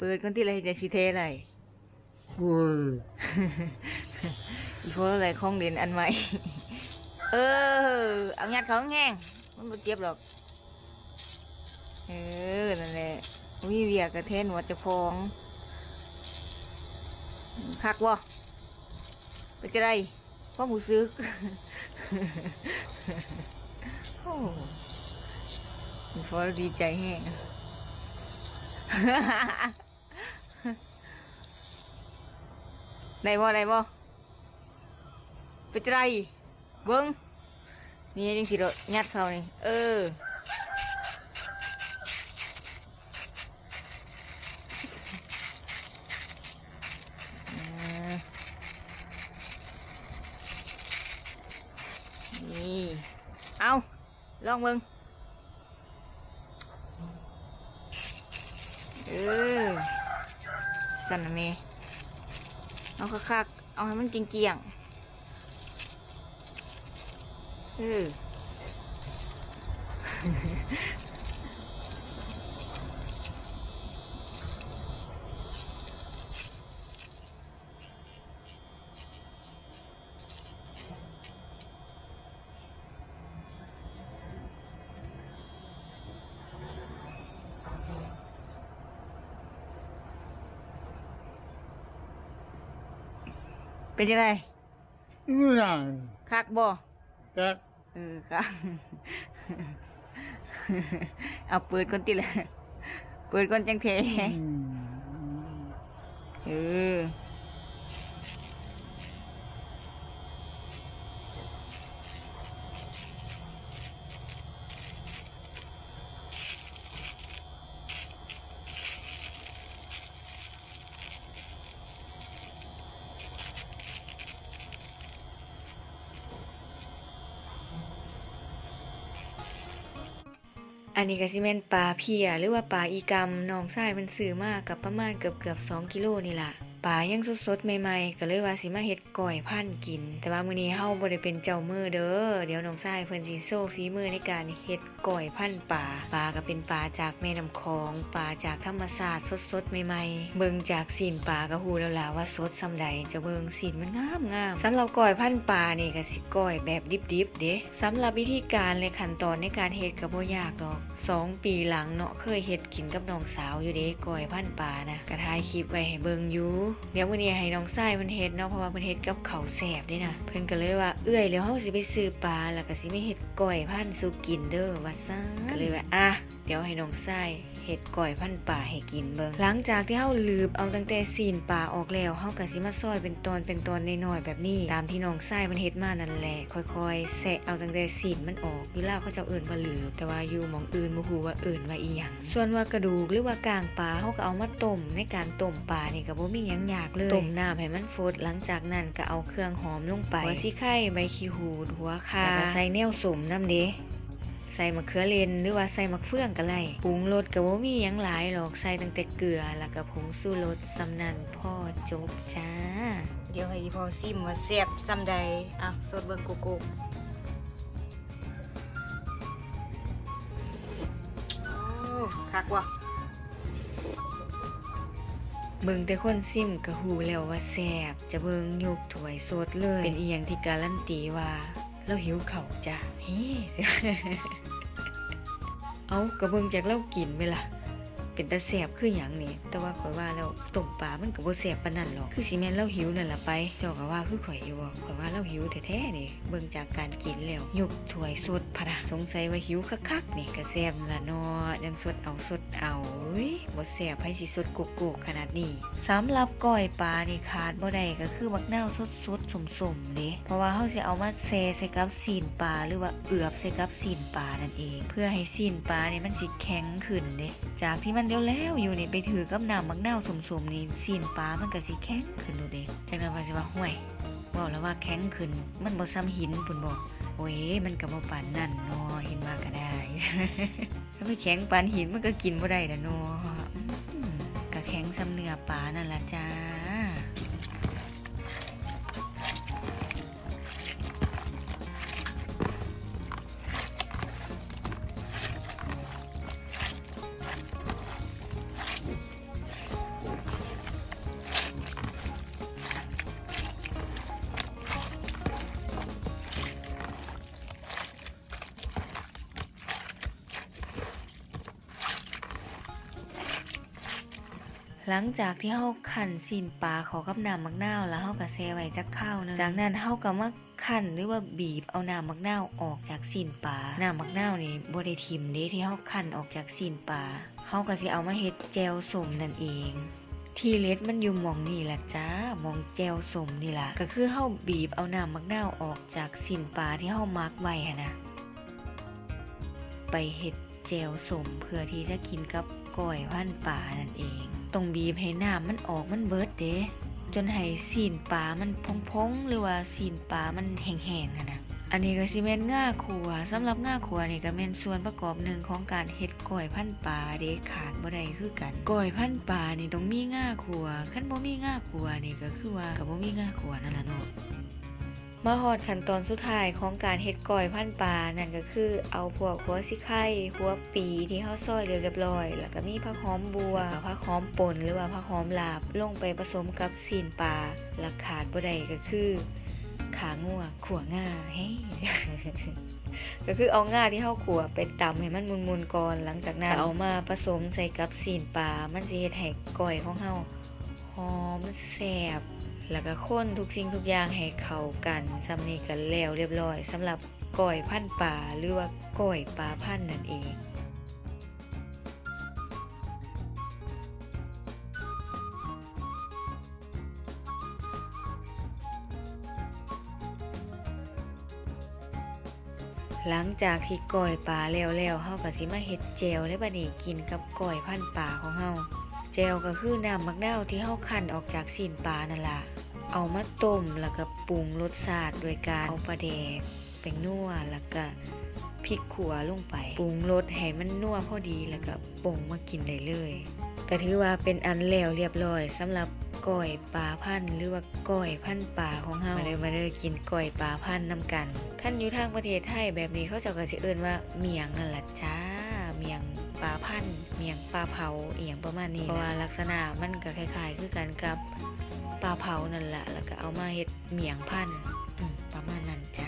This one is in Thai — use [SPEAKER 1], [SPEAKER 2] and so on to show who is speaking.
[SPEAKER 1] เปิดคนที่ไรจะสิเทอะไร
[SPEAKER 2] โอ้ย
[SPEAKER 1] อีโฟอะไรของเด่นอันใหม่ เออ เอางัดเขาแห้งมันบ่เจ็บหรอก เออ นั่นแหละวิเวียกระเทนหัวจะฟองคักบ่ไปจะได้พ่อหมูซึกโอ้อีโฟดีใจแห้ง ได้บ่ได้บ่ไปจะได้เบิ้งนี่จังสิเรายัดเขานี่เอออ่านี่เอาลองเบิ้งเออสั่นนะเม เอาคักๆเอาให้มันเกลี่ยงๆเออ เป็นยังไง
[SPEAKER 2] เมื่อย
[SPEAKER 1] คักบ่
[SPEAKER 2] จัก
[SPEAKER 1] เออคักเอาเปิดก่อนติละเปิดก่อนจังเท
[SPEAKER 2] อืม
[SPEAKER 1] เออ อันนี้ก็สิแม่นปลาเพียหรือว่าปลาอีกำน้องชายมันซื้อมากกับประมาณเกือบเกือบสองกิโลนี่ล่ะปลายังสดๆใหม่ๆก็เลยว่าสิมาเฮ็ดก่อยพันกิน แต่ว่ามื้อนี้เฮาบ่ได้เป็นเจ้ามือเด้อเดี๋ยวน้องชายเพิ่นสิโชว์ฝีมือในการเฮ็ดก่อยพันปลาปลาก็เป็นปลาจากแม่น้ำคองปลาจากธรรมชาติสดๆใหม่ๆเบิ่งจากสีนปลาก็ฮู้แล้วล่ะว่าสดซำใดจะเบิ่งสีนมันงามๆสำหรับก่อยพันปลานี่ก็สิก่อยแบบดิบๆเด้สำหรับวิธีการและขั้นตอนในการเฮ็ดก็บ่ยากดอกสองปีหลังเนาะเคยเฮ็ดกินกับน้องสาวอยู่เด้ก้อยพันปลานะกระทายคลิปไว้ให้เบิ่งอยู่เดี๋ยวมื้อนี้ให้น้องชายเพิ่นเฮ็ดเนาะเพราะว่าเพิ่นเฮ็ดกับข้าวแซ่บเด้นะเพิ่นก็เลยว่าเอื้อยแล้วเฮาสิไปซื้อปลาแล้วก็สิมาเฮ็ดก้อยพันสู่กินเด้อว่าซั่นก็เลยว่าอะ เดี๋ยวให้น้องชายเฮ็ดก้อยพันปลาให้กินเบิงหลังจากที่เฮาลืบเอาตั้งแต่ซีนปลาออกแล้วเฮาก็สิมาซอยเป็นตอนเป็นตอนน้อยๆแบบนี้ตามที่น้องชายมันเฮ็ดมานั่นแหละค่อยๆแซะเอาตั้งแต่ซีนมันออกอยู่ลาเขาเจ้าเอิ้นว่าลืบแต่ว่าอยู่มองอื่นบ่ฮู้ว่าเอิ้นว่าอีหยังส่วนว่ากระดูกหรือว่ากลางปลาเฮาก็เอามาต้มในการต้มปลานี่ก็บ่มีหยังยากเลยต้มน้ำให้มันฟดหลังจากนั้นก็เอาเครื่องหอมลงไปหัวสิไข่ใบขี้หูดหัวข่าแล้วก็ใส่แนวสมน้ำเด้ ใส่มะเขือเลนหรือว่าใส่มะเฟืองก็ไล่ปรุงรสก็บ่มีหยังหลายหรอกใส่ตั้งแต่เกลือแล้วก็ผงชูรสสำนันพ่อจบจ้า เดี๋ยวให้พ่อซิมว่าแซ่บซำใดอะสดเบิ่งกุกุโอ้คักว่ะเบิ่งแต่คนซิมก็หูแล้วว่าแซ่บจะเบิ่งยกถ้วยสดเลย เป็นอีหยังที่การันตีว่า เราหิวข้าวจ้ะเฮ้ เอากระเบิงจากเล่ากินไหมล่ะ เป็นตาแสบคืออย่างนี้ แต่ว่าข่อยว่าแล้วต้มปลามันก็บ่แสบปานนั่นหรอก คือสีแมนเล่าหิวนั่นละไป เจ้าก็ว่าคือข่อยอยู่บ่ข่อยว่าเล่าหิวแท้ๆนี่ เบิ่งจากการกินแล้วยกถ้วยสดพะนะสงสัยว่าหิวคักๆนี่กระแซ่บละเนาะยังสดเอาสดเอา ยบ่แซ่บให้สิสดโกกๆขนาดนี้สำหรับก้อยปลานี่ขาดบ่ได้ก็คือบักนาวสดๆสมๆเด้เพราะว่าเฮาสิเอามาแซ่ใส่กับซีนปลาหรือว่าเอือบใส่กับซีนปลานั่นเอง เพื่อให้ซีนปลานี่มันสิแข็งขึ้นเด้จากที่มันแล้วๆอยู่นี่ไปถือกับน้ำบักนาวสมๆนี่ซีนปลามันก็สิแข็งขึ้นดูเด้จังนั้นว่าสิว่าห่วย บอกแล้วว่าแข็งขึ้น มันบ่ซ้ำหินพุ่นบอกโอ้ยมันกับบ่ปานนั่นนอเห็นมาก็ได้ ถ้าไม่แข็งปานหินมันก็กินบ่ได้ล่ะนอืมก็แข็งซ้ำเนื้อปลานั่นละจ้า หลังจากที่เฮาคั่นซีนปลาเขากับน้ำมักนาวแล้วเฮาก็แช่ไว้จักข้าวนึงจากนั้นเฮาก็มาคั่นหรือว่าบีบเอาน้ำมักนาวออกจากซีนปลาน้ำมักนาวนี่บ่ได้ทิ่มเด้ที่เฮาคั่นออกจากซีนปลาเฮาก็สิเอามาเฮ็ดแจวส้มนั่นเอง ที่เล็ดมันอยู่มองนี่ล่ะจ้ามองแจวสมนี่ล่ะก็คือเฮาบีบเอาน้ำมักนาวออกจากสินปลาที่เฮามักไว้หั่นนะไปเฮ็ด แจวสมเพื่อที่จะกินกับก้อยพันปลานั่นเองต้องบีบให้น้ำมันออกมันเบิดเด้จนให้ซีนปลามันพองๆหรือว่าซีนปลามันแห้งๆอะนะอันนี้ก็สิแม่นง่าขัวสำหรับง่าขัวนี่ก็แม่นส่วนประกอบหนึ่งของการเฮ็ดก้อยพันปลาเด้ขาดบ่ได้คือกันก้อยพันปลานี่ต้องมีง่าขัวคันบ่มีง่าขัวนี่ก็คือว่าก็บ่มีง่าขัวนั่นล่ะเนาะ มาฮอดขั้นตอนสุดท้ายของการเฮ็ดก้อยพันปลานั่นก็คือเอาพวกหัวสิไข่หัวปีที่เฮาซอยเรียบร้อย แล้วก็มีผักหอมบัวผักหอมป่นหรือว่าผักหอมลาบลงไปผสมกับซีนปลาและขาดบ่ได้ก็คือ ขางัวขัวง่าเฮ้ก็คือเอาง่าที่เฮาขัวไปตำให้มันมุนๆก่อนหลังจากนั้นเอามาผสมใส่กับซีนปลามันสิเฮ็ดให้ก้อยของเฮาหอมแซ่บ แล้วก็คนทุกสิ่งทุกอย่างให้เข้ากันซำนี้ก็แล้วเรียบร้อยสำหรับก้อยพันปลาหรือว่าก้อยปลาพันนั่นเองหลังจากที่ก้อยปลาแล้วๆเฮาก็สิมาเฮ็ดแจวและบัดนี้กินกับก้อยพันปลาของเฮาแจวก็คือน้ำมักนาวที่เฮาคั่นออกจากซีนปลานั่นล่ะ เอามาต้มแล้วก็ปรุงรสชาติโดยการเอาปลาแดกแป้งนัวแล้วก็พริกขัวลงไปปรุงรสให้มันนัวพอดีแล้วก็ปรุงมากินได้เลยก็ถือว่าเป็นอันแล้วเรียบร้อยสำหรับก้อยปลาพันหรือว่าก้อยพันปลาของเฮามาเด้อมาเด้อกินก้อยปลาพันนํกันคันอยู่ทางประเทศไทยแบบนี้เขาจะก็สิเอิ้นว่าเมียงนั่นล่ะจ้าเมียงปลาพันเมียงปลาเผาอีหยังประมาณนี้เพราะว่าลักษณะมันก็คล้ายๆคือกันกับ ปลาเผานั่นแหละแล้วก็เอามาเห็ดเมียงพันธุ์ประมาณนั้นจ้ะ